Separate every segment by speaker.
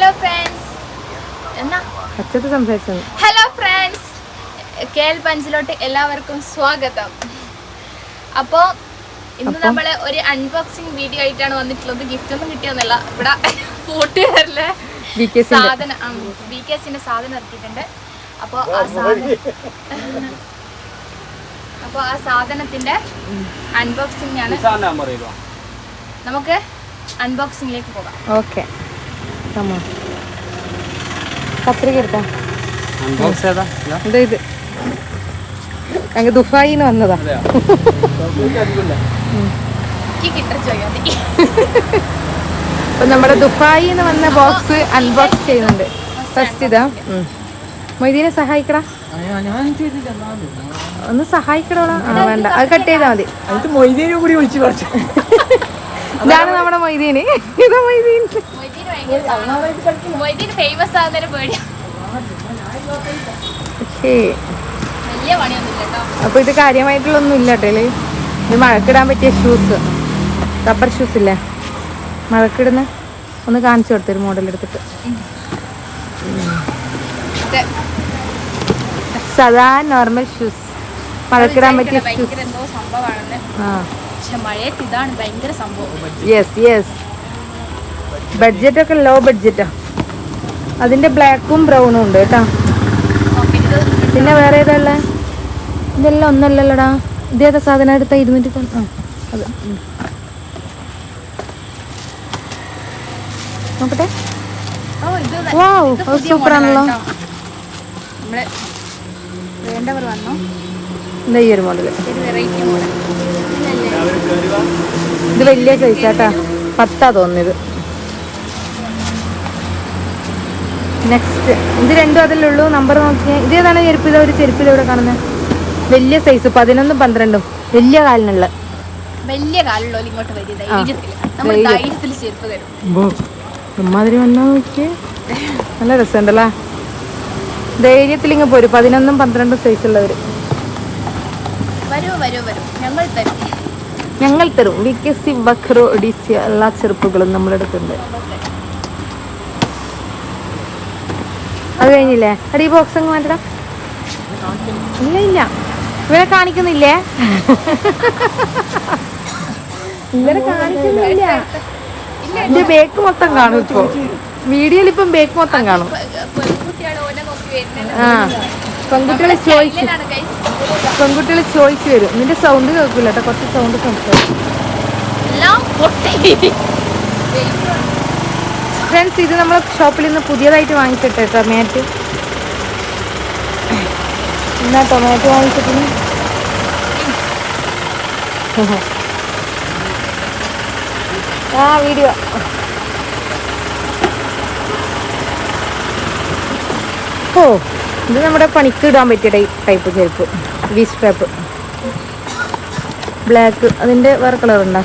Speaker 1: Hello friends എന്നാ?
Speaker 2: അച്ചത്ത് സംസാരിച്ചത്
Speaker 1: ഹലോ ഫ്രണ്ട്സ് കെ എൽ പഞ്ചിലോട്ട് എല്ലാവർക്കും സ്വാഗതം. അപ്പോൾ ഇന്ന് നമ്മൾ ഒരു അൺബോക്സിങ് വീഡിയോ ആയിട്ടാണ് വന്നിട്ടുള്ളത്. ഗിഫ്റ്റ് ഒന്നും കിട്ടിയൊന്നല്ല ഇവിടെ കൂട്ടുകാരിലെ സാധനം. ബി കെ സിന്റെ സാധനം ഇറക്കിയിട്ടുണ്ട്. അപ്പോൾ ആ സാധനം അപ്പോൾ ആ സാധനത്തിന്റെ അൺബോക്സിംഗ് ആണ് നമുക്ക് അൺബോക്സിംഗിലേക്ക് പോകാം.
Speaker 2: ഓക്കെ കത്രിക എടുത്താ? എന്താ ഇത്? ഞങ്ങൾ ദുഫായിന്ന് വന്നതാ. അപ്പൊ നമ്മുടെ ദുഫായിന്ന് വന്ന ബോക്സ് അൺബോക്സ് ചെയ്യുന്നുണ്ട്. ഫസ്റ്റ് ഇതാ. മൊയ്തീനെ സഹായിക്കടാ. ഒന്ന് സഹായിക്കടോളാ വേണ്ട. അത് കട്ട് ചെയ്താൽ മതി.
Speaker 3: മൊയ്തീനെ കൂടി വിളിച്ചു കുറച്ച്
Speaker 2: ഇതാണ് നമ്മുടെ മൊയ്തീന്. ഇതാ മൊയ്തീൻ
Speaker 1: ഫേമസ്
Speaker 2: അപ്പൊ ഇത് കാര്യമായിട്ടുള്ളൊന്നും ഇല്ല കേട്ടോ ഇത് മഴക്കിടാൻ പറ്റിയ ഷൂസ് റബ്ബർ ഷൂസ് ഇല്ലേ? മഴക്കിടുന്ന? ഒന്ന് കാണിച്ചു കൊടുത്തൊരു മോഡൽ എടുത്തിട്ട്. സദാ നോർമൽ ഷൂസ് മഴക്കിടാൻ പറ്റിയ ഷൂസ് ആ.
Speaker 1: പക്ഷെ മഴയത്ത് ഇതാണ് ഭയങ്കര സംഭവം.
Speaker 2: യെസ് യെസ് ബഡ്ജറ്റ് ഒക്കെ ലോ ബഡ്ജറ്റാ അതിന്റെ ബ്ലാക്കും ബ്രൗണും ഉണ്ട് കേട്ടോ. പിന്നെ വേറെ ഏതാ ഇതെല്ലാം ഒന്നല്ലല്ലോടാ. ഇതേതാ സാധനം എടുത്ത? ഇരുന്നൂറ്റി ആ അത് നോക്കട്ടെ. വാവ്.
Speaker 1: നമ്മൾ വേണ്ടവർ വന്നോ?
Speaker 2: എന്താ ഈ ഒരു മോഡൽ ഇത് വലിയ സൈസ് കേട്ടാ പത്താ തോന്നിയത് നെക്സ്റ്റ് ഇത് രണ്ടും അതിലേ ഉള്ളൂ. നമ്പർ നോക്കിയാൽ ഇത് ഏതാണ്? ചെരുപ്പ് ഇതാ ഒരു ചെരുപ്പിൽ ഇവിടെ കാണുന്നത് വലിയ സൈസ് പതിനൊന്നും പന്ത്രണ്ടും. വലിയ കാലിനുള്ള.
Speaker 1: വലിയ കാലുള്ള ഇങ്ങോട്ട്
Speaker 2: ഇമ്മാതിരി വന്നാ നോക്കിയേ. നല്ല രസമുണ്ടല്ലേ? ധൈര്യത്തിൽ ഇങ്ങനെ പോരും. പതിനൊന്നും പന്ത്രണ്ടും സൈസ് ഉള്ളവർ
Speaker 1: വരൂ വരൂ വരൂ. ഞങ്ങൾ തരും.
Speaker 2: ഞങ്ങൾ തരും. വി കെ സി ബക്രോ ഒഡീസിയ എല്ലാ ചെറുപ്പുകളും നമ്മുടെ അടുത്തുണ്ട്. അത് കഴിഞ്ഞില്ലേ? അടി ബോക്സ് അങ്ങ് മാറ്റാം ഇല്ല ഇല്ല. ഇവരെ കാണിക്കുന്നില്ലേ? ഇവരെ കാണിക്കുന്നില്ല. എന്റെ ബേക്ക് മൊത്തം കാണും ഇപ്പൊ. വീഡിയോയിൽ ഇപ്പം ബേക്ക് മൊത്തം കാണും. ആ. പെൺകുട്ടികളെ ചോയ്സ് പെൺകുട്ടികളെ ചോയ്സ് വരും. നിന്റെ സൗണ്ട് കേൾക്കില്ല കേട്ടോ കുറച്ച് സൗണ്ട് സംസാരിക്കും. ഫ്രണ്ട്സ് ഇത് നമ്മൾ ഷോപ്പിൽ നിന്ന് പുതിയതായിട്ട് വാങ്ങിച്ചിട്ടെ ടൊമാറ്റോ എന്നാ ടൊമാറ്റോ വാങ്ങിച്ചിട്ട് ആ വീഡിയോ ഓ. ഇത് നമ്മുടെ പണിക്ക് ഇടാൻ പറ്റിയ ടൈപ്പ് ചെരുപ്പ്. വി സ്ട്രാപ്പ് ബ്ലാക്ക് അതിന്റെ വേറെ കളർ ഉണ്ടോ?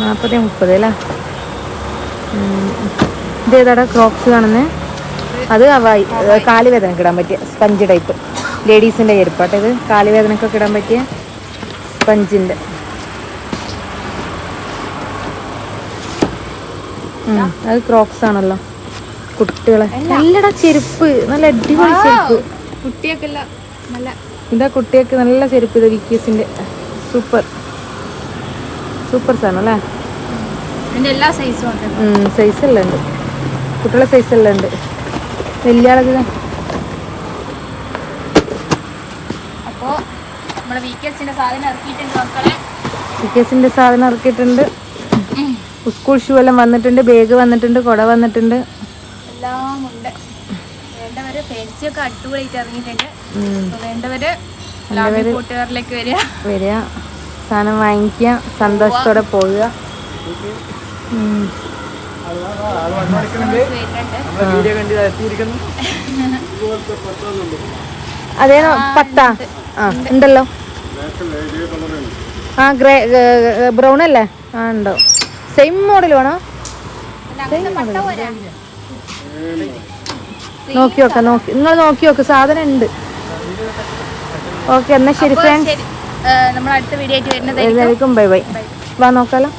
Speaker 2: നാൽപ്പത് മുപ്പത് അല്ലേ ഇത് ഏതാടാ? ക്രോക്സ് കാണുന്നത് അത് അവായി കാൽ വേദനക്ക് ഇടാൻ പറ്റിയ സ്പഞ്ച് ടൈപ്പ് ലേഡീസിന്റെ ചെരുപ്പാട്ടെ ഇത്. കാൽ വേദനക്കൊക്കെ ഇടാൻ പറ്റിയ സ്പഞ്ചിന്റെ അത് ക്രോക്സ് ആണല്ലോ. കുട്ടികളെ. നല്ലടാ ചെരുപ്പ്. നല്ല അടിപൊളി ചെരുപ്പ്.
Speaker 1: കുട്ടിയൊക്കെ നല്ല.
Speaker 2: ഇതാ കുട്ടിയൊക്കെ നല്ല ചെരുപ്പ് ഇത് വിക്കീസിന്റെ സൂപ്പർ. സൂപ്പർ സാധനം അല്ലേ?
Speaker 1: എല്ലാ സൈസും
Speaker 2: സൈസ് എല്ലാം ഉണ്ട്. കുട്ടികളെ സൈസ് എല്ലാം ഉണ്ട്. വലിയ ആളുകൾ
Speaker 1: അപ്പോ നമ്മളെ വീക്കെൻഡ്സിന്റെ സാധനം ഇറക്കിയിട്ടുണ്ട് മക്കളെ.
Speaker 2: വിക്കേസിന്റെ സാധനം ഇറക്കിയിട്ടുണ്ട്. സ്കൂൾ ഷൂ എല്ലാം വന്നിട്ടുണ്ട്. ബാഗ് വന്നിട്ടുണ്ട്. കുട വന്നിട്ടുണ്ട്.
Speaker 1: ഒക്കെ അടിപൊളിയായിട്ട് ഇറങ്ങിയിട്ടുണ്ട്. വേണ്ടവര് കൂട്ടുകാരിലേക്ക് വരിക.
Speaker 2: വരിക. സാധനം വാങ്ങിക്കുക. സന്തോഷത്തോടെ പോവുക. അതേനോ പത്താ. ആ ഉണ്ടല്ലോ. ആ ഗ്രേ ബ്രൗൺ അല്ലേ? ആ ഉണ്ടോ. സെയിം മോഡൽ വേണോ? നോക്കി നോക്കാം നോക്കി. നിങ്ങൾ നോക്കി നോക്ക് സാധനം ഉണ്ട് ഓക്കെ എന്നാ ശരി ഫ്രണ്ട്സ്
Speaker 1: നമ്മൾ അടുത്ത വീഡിയോ ആയിട്ട് വരുന്നത്
Speaker 2: എല്ലാവർക്കും ബൈ ബൈ. വാ നോക്കാലോ.